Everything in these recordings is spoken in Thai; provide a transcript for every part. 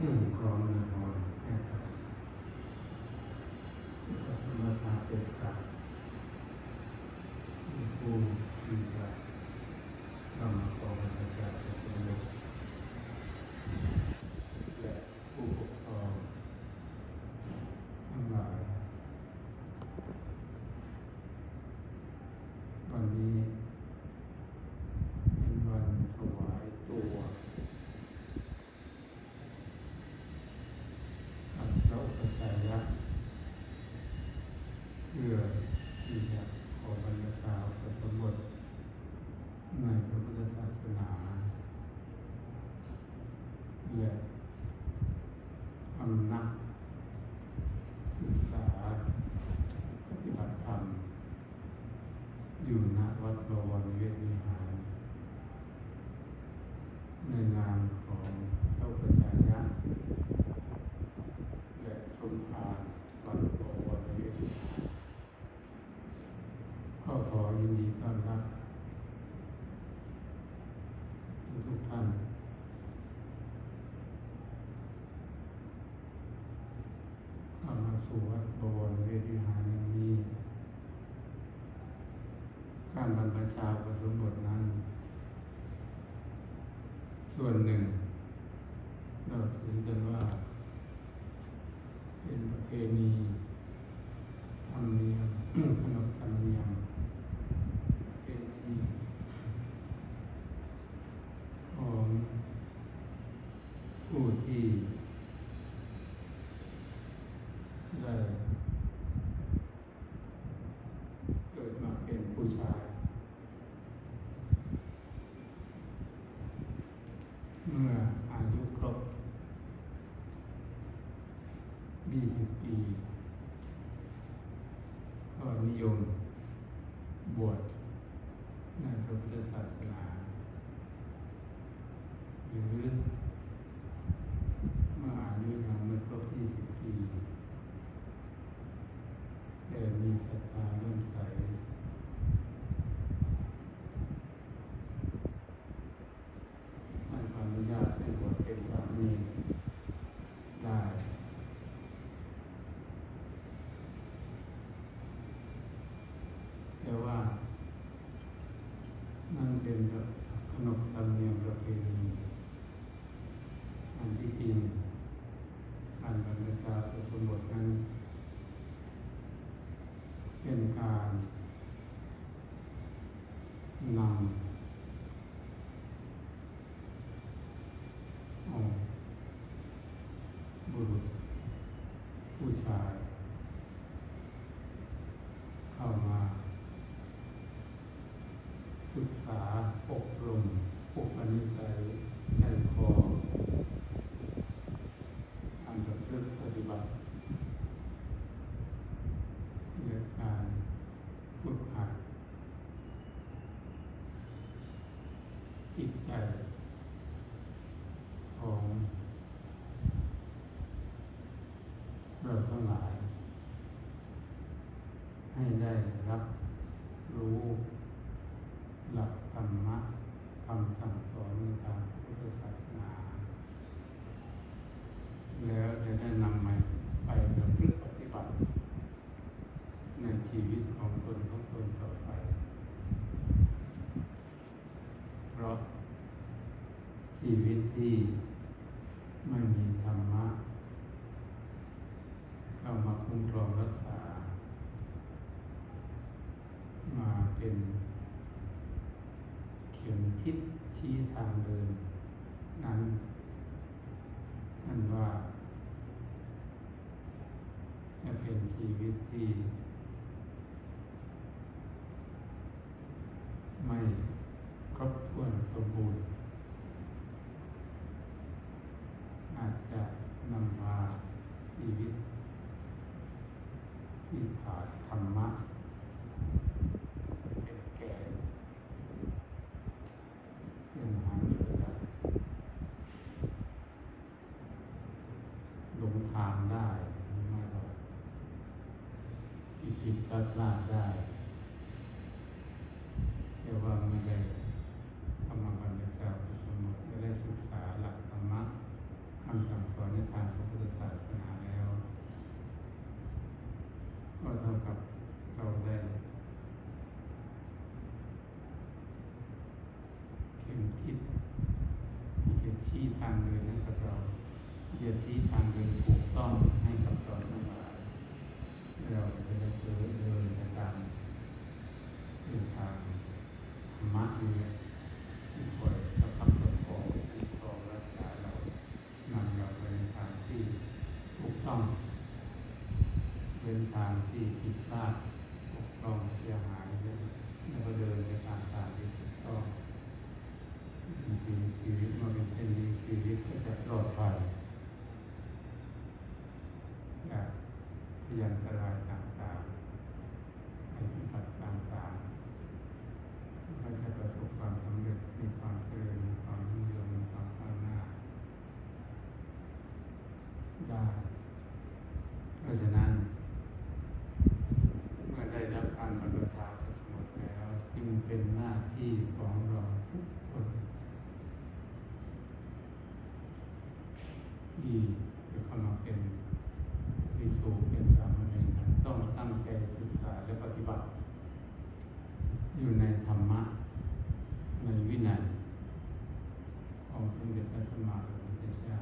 음. 응, 그럼. and สมบทนั้น ส่วนหนึ่ง 20ปี ก็นิยม บวชในพระพุทธศาสนาหรือมาอายุยังไม่ครบยี่สิปีแต่มีศรัทธาเริ่มใส ผู้ชาย เข้ามา ศึกษาอบรมปลุกนิสัย ราทั้งหลาย ให้ได้รับรู้ เป็น เข็มทิศชี้ทางเดิน นั้นนั่นว่า จะเป็นชีวิตที่ไม่ครบถ้วนสมบูรณ์ อาจจะนำมาชีวิต ที่ขาดธรรมะ ก็เท่ากับเราได้เข็มทิศที่จะชี้ทางเดินให้กับเราจะชี้ทางเดินถูกต้องให้กับเราทั้งหลายเราจะได้เดินเดินตามเส้นทางธรรมะนี่แหละที่คอยประคับประคองคุ้มครองรักษาเรานำเราไปในทางที่ถูกต้อง เป็นทางที่ผิดพลาดปกครองเสียหายแล้วก็เดินในทางทางที่ถูกต้องจริงๆชีวิตเมื่อเป็นเช่นนี้ชีวิตก็จะปลอดภัยจากพยันตรายต่างๆภัยพิบัติต่างๆก็จะประสบความสำเร็จมีความเจริญมีความรุ่งเรืองมีความก้าวหน้าได้เพราะฉะนั้น เมื่อได้รับการบรรพชาพระสมุทรแล้วจึงเป็นหน้า ที่ของเราทุกคนที่จะเข้ามาเป็นวิสูเป็นสามเณรนั้นต้องตั้งใจศึกษาและปฏิบัติ อยู่ในธรรมะ ในวินัยของสมเด็จพระสัมมาสัมพุทธเจ้า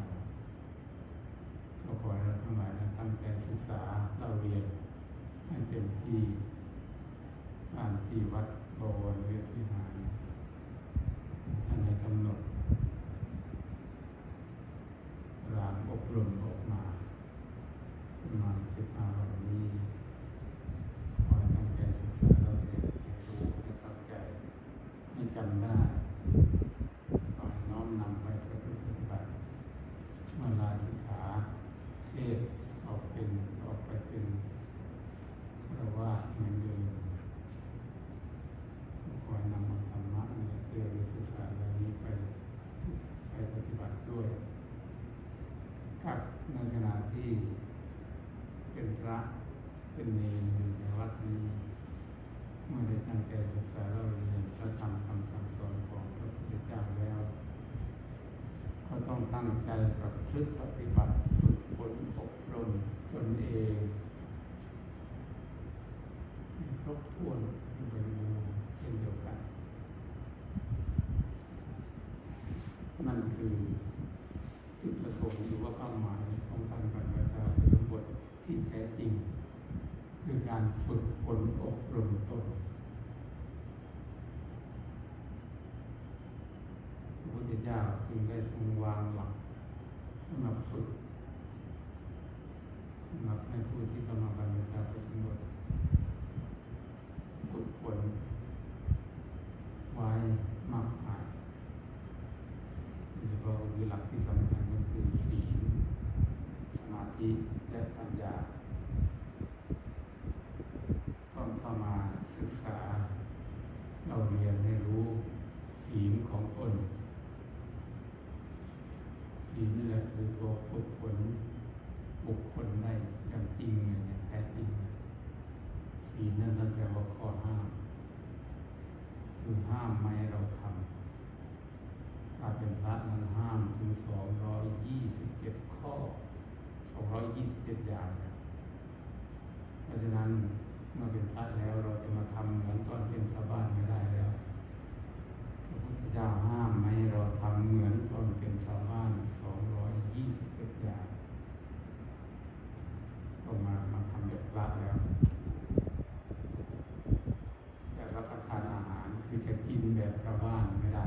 ก็ขอให้เราทั้งหลายนั้นตั้งใจศึกษาเราเรียน ให้เต็มที่ตาม ที่วัดบวรวิวิหารท่านได้กำหนดรางอบรมออกมาประมาณสิบห้าวันนี้ขอให้ตั้งใจศึกษาเราเรียนให้รู้ให้เข้าใจให้จำได้ขอให้น้อมนำไปประพฤติปฏิบัติเมื่อลาสิกขาเทศออกเป็นออกไปเป็น เพราะว่าเหมือนเดิมคอยนำเอาธรรมะในเรื่องศึกษาเหล่านี้ไปไปปฏิบัติด้วยกับในขณะที่เป็นพระเป็นเนรอยู่ในวัดนี้ เมื่อได้ตั้งใจศึกษาเราเรียนพระธรรมคำสั่งสอนของพระพุทธเจ้าแล้ว ก็ต้องตั้งใจประพฤติปฏิบัติฝึกฝนอบรมตนเองให้ครบถ้วนบริบูรณ์เช่นเดียวกัน นั่น คือ จุดประสงค์หรือว่าเป้าหมายของการปฏิบัติธรรมสมบทที่แท้จริง คือการฝึกฝนอบรมตนพระพุทธเจ้าจึงได้ทรงวางหลักสำหรับฝึกสำหรับให้ผู้ที่กำลังปฏิบัติธรรมสมบทฝึกฝนไว้มากมายโดยเฉพาะก็คือหลักที่สำคัญก็คือศีลสมา ธิและปัญญา ต้องเข้ามาศึกษา เราเรียนให้รู้ศีลของตนศีลนี่แหละคือตัวฝึกฝนบุคคลได้อย่างจริงอย่างแท้จริงศีลนั่นนั่นแปลว่าข้อห้าม คือห้ามไม่เราทำถ้าเป็นพระนั้นห้ามถึงสองร้อยยี่สิบเจ็ดข้อ สองร้อย่างเพราะฉะนั้นเมื่อเป็นพระแล้วเราจะมาทำเหมือนตอนเป็นชาวบ้านไม่ได้แล้วพระพุทธเจ้าห้ามไม่เราทำเหมือนตอนเป็นชาวบ้านสองร้อย่างต้องมามาทำแบบพระแล้วจะรับประทานอาหารคือจะกินแบบชาวบ้านไม่ได้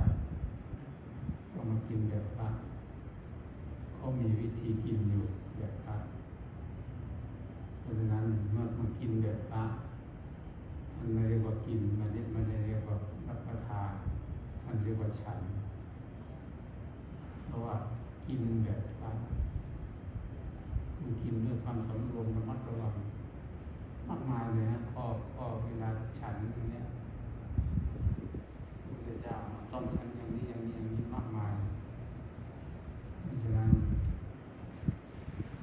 ต้องมากินแบบพระเขามีวิธีกินอยู่ แบบพระเพราะฉะนั้นเมื่อมากินแบบพระมันไม่เรียกว่ากินมันไม่ได้เรียกว่ารับประทานมันเรียกว่าฉัน เพราะว่ากินแบบพระคือกินด้วยความสำรวมระมัดระวังมากมายเลยนะข้อข้อเวลาฉันอย่างเนี้ยพระพุทธเจ้าต้องฉันอย่างนี้อย่างนี้อย่างนี้มากมายเพราะฉะนั้น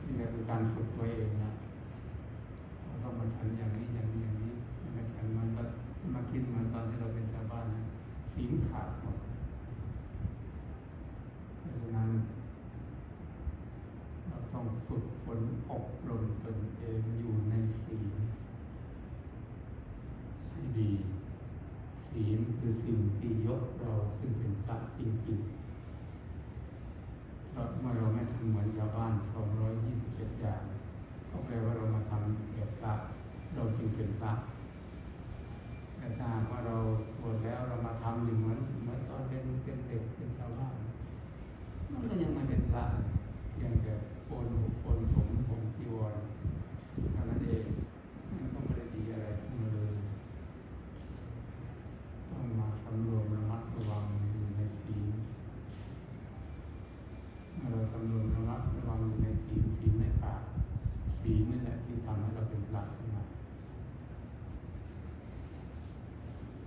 นี่แหละคือการฝึกตัวเองนะ เราต้องมาฉันอย่างนี้อย่างนี้อย่างนี้มาฉันมันก็มากินเหมือนตอนที่เราเป็นชาวบ้านนะสีลขาดหมดเพราะฉะนั้น เราต้อง ฝึกฝนอบรมตนเองอยู่ในศีลให้ดี ศีลคือสิ่งที่ยกเราขึ้นเป็นพระ จริงๆเราเมื่อเราไม่ทำเหมือนชาวบ้าน 227 อย่างก็แปลว่าเรามาทำแบบพระเราจึงเป็นพระแต่ถ้าว่าเราบวชแล้วเรามาทำอยู่เหมือนเหมือนตอนเป็นเป็นเด็กเป็นชาวบ้านมันก็ยังไม่เป็นพระยังแต่โกนหัวโกนผมผมจีวรเท่านั้นเองมันก็ไม่ได้ดีอะไรขึ้นมาเลย ต้องมาสำรวมระมัดระวังอยู่ในศีลเมื่อเราสำรวมระมัดระวังอยู่ในศีลศีลไม่ขาดศีลนี่แหละที่ทำให้เราเป็นพระขึ้นมา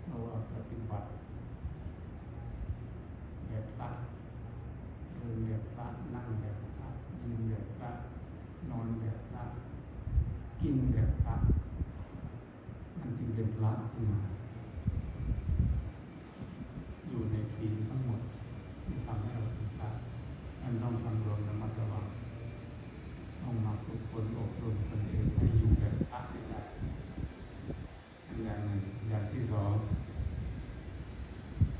เราว่าปฏิบัติแบบพระเดินแบบพระนั่งแบบพระยืนแบบพระนอนแบบพระกินแบบพระมันจึงเป็นพระขึ้นมา อยู่ในศีลทั้งหมดที่ทำให้เราเป็นพระมันต้องสำรวมระมัดระวังต้องมาฝึกฝนอบรมตนเองให้อยู่แบบพระให้ได้อันอย่างหนึ่งอย่างที่สอง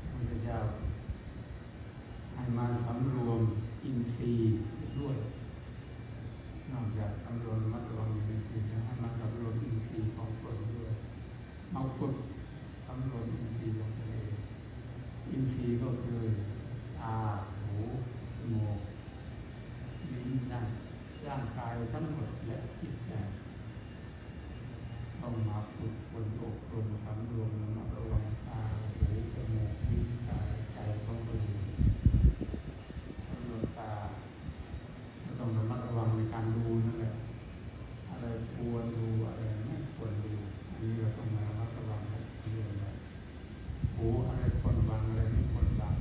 พระพุทธเจ้าให้มาสำรวมอินทรีย์ด้วย นอกจากสำรวมระมัดระวังอยู่ในศีลแล้วให้มาสำรวมอินทรีย์ของตนด้วยมาฝึกสำรวมอินทรีย์ของตนเอง อินทรีย์ก็คือตาหูจมูกลิ้นนั่นร่างกาย ทั้งหมดและจิตใจต้องมาฝึกฝนอบรมสำรวมระมัดระวังตาหูจมูกลิ้นกายใจของตัวเองสำรวมตาก็ต้องระมัดระวังในการดูนั่นแหละอะไรควรดูอะไรไม่ควรดูอันนี้เราต้องระมัดระวังให้เรื่องนะหูอะไรควรฟังอะไรไม่ควรฟัง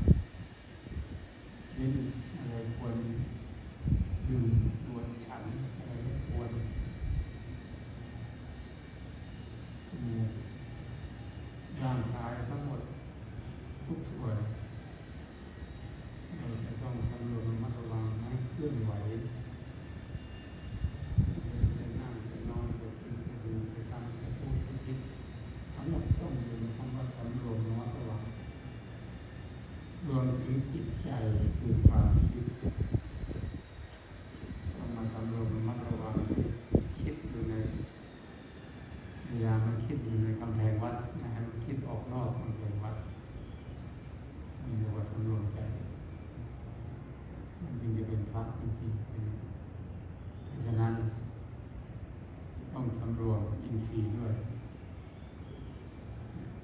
ลิ้นอะไรควรดื่มควรฉันอะไรไม่ควรจมูกร่างกายทั้งหมดทุกส่วนเราจะต้องสำรวจระมัดระวังไม่เคลื่อนไหวจะนั่งจะนอนจะกินจะดื่มจะทำจะพูดจะคิด ทั้งหมดต้องอยู่ในคำว่าสำรวมระมัดระวังรวมถึงจิตใจคือความคิดต้องมาสำรวมระมัดระวังคิดอยู่ในพยายามมันคิดอยู่ในกำแพงวัดนะฮะมันคิดออกนอกกำแพงวัดนี่เรียกว่าสำรวมใจมันจึงจะเป็นพระจริงๆเป็นเพราะฉะนั้น ต้องสำรวมอินทรีย์ด้วย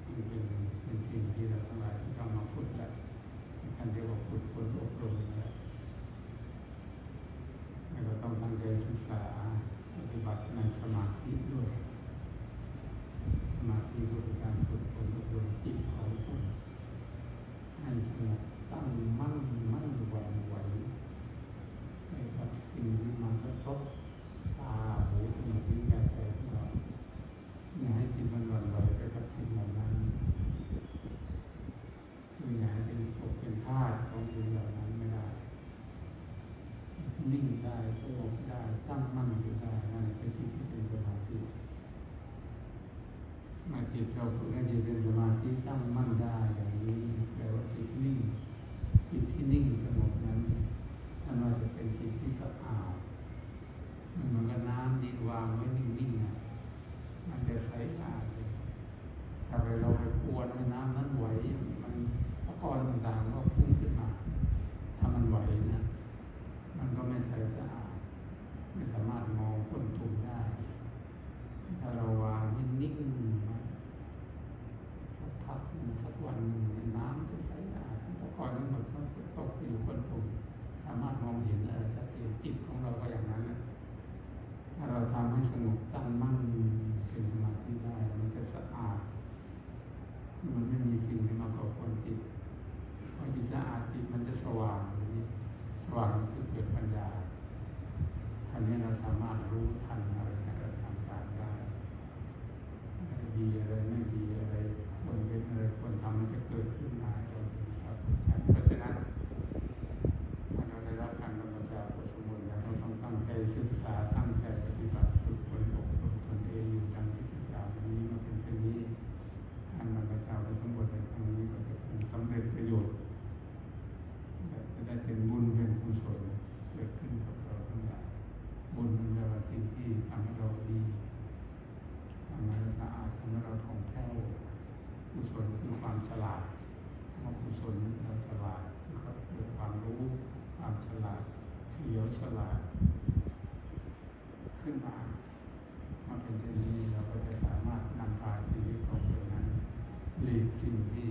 มันเป็นเป็นสิ่งที่เราทั้งหลายที่ต้องมาฝึกแหละท่านเรียกว่าฝึกฝนอบรมนี่แหละแล้วก็ต้องตั้งใจศึกษาปฏิบั ติในสมาธิด้วยสมาธิก็คือการฝึกฝนอบรมจิตของคนให้สงบตั้งมั่นไม่หวั่นไหวให้กับสิ่งที่มากระทบตาหูจมูกลิ้นกายใจของเรา อย่าให้จิตมันหวั่นไหวไปกับสิ่งเหล่านั้นคืออย่าให้เป็นภพเป็นธาตุของสิ่งเหล่านั้นไม่ได้ นิ่งได้สงบได้ตั้งมั่นอยู่ได้นั่นเป็นจิตที่เป็นสมาธิมื่อจิตเราฝึกให้จิตเป็นสมาธิตั้งมั่นได้อย่างนี้แปลว่าจิตนิ่งจิตที่นิ่งสงบนั้นท่นว่าจะเป็นจิตที่สะอาดมันเหมือนกับน้ำดินวางไว้นิ่งๆนะมันจะใสสะอาดเลยถ้าไปเราไปกวนในน้ำนั้นไหวมันตะกอนต่างๆก็พุ่งขึ้นมา ถ้ามันไหวนะ มันก็ไม่ ใสสะอาด ไม่สามารถมองพ้นทุกได้ ถ้าเราวางให้นิ่งสักพักหนึ่งสักวันหนึ่งในน้ำจะใสสะอาดตะกอนทั้งหมดก็จะตกอยู่บนทุกสามารถมองเห็นอะไรชัดเจนจิตของเราก็อย่างนั้นแหละถ้าเราทำให้สงบตั้งมั่นเป็นสมาธิได้มันจะสะอาดมันไม่มีสิ่งที่มาก่อกวนจิตพอจิตสะอาดจิตมันจะสว่าง วางนี้สว่างคือเกิดปัญญา ของเราของแท้กุศลคือความฉลาดมกุศลความฉลาดก็คือความรู้ความฉลาดเฉลียวฉลาด ขึ้นมามาเป็นเช่นนี้เราก็จะสามารถนำพาชีวิตของเคนนั้นหลีกสิ่งที่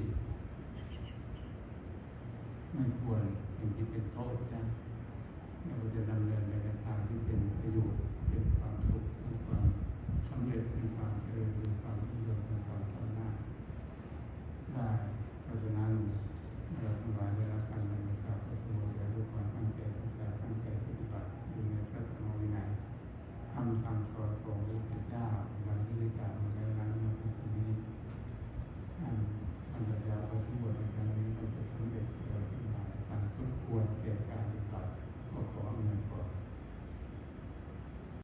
ไม่ควรสิ่งที่เป็นโทษใช่ไหมเราจะดำเนินไปในทางที่เป็นประโยชน์